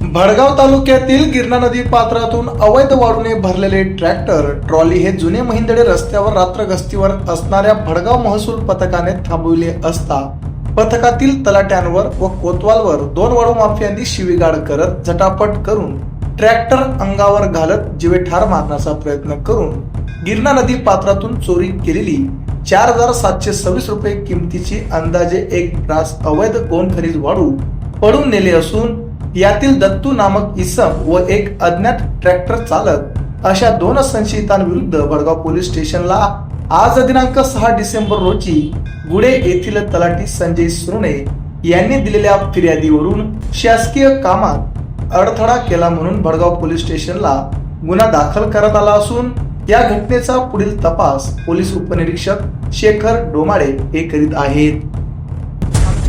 भडगाव तालुक्यातील गिरणा नदी पात्रातून अवैध वाढूने भरलेले ट्रॅक्टर ट्रॉली हे जुने महिंदडे रस्त्यावर रात्र गस्तीवर असणाऱ्या भडगाव महसूल पथकाने थांबविले असता पथकातील तलाट्यांवर व कोतवालवर दोन वाळू माफियांनी शिवीगाळ करत झटापट करून ट्रॅक्टर अंगावर घालत जीवे ठार मारण्याचा प्रयत्न करून गिरणा नदी पात्रातून चोरी केलेली चार हजार सातशे सव्वीस रुपये किमतीची अंदाजे एक ब्रास अवैध गोंद खनिज वाळू पडून नेले असून यातील दत्तू नामक इसम व एक अज्ञात ट्रॅक्टर चालक अशा दोन संशयितांविरुद्ध भडगाव पोलीस स्टेशनला आज दिनांक सहा डिसेंबर रोजी गुडे येथील तलाठी संजय सुरणे यांनी दिलेल्या फिर्यादीवरून शासकीय कामात अडथळा केला म्हणून भडगाव पोलीस स्टेशनला गुन्हा दाखल करण्यात आला असून या घटनेचा पुढील तपास पोलीस उपनिरीक्षक शेखर डोमाळे हे करीत आहेत.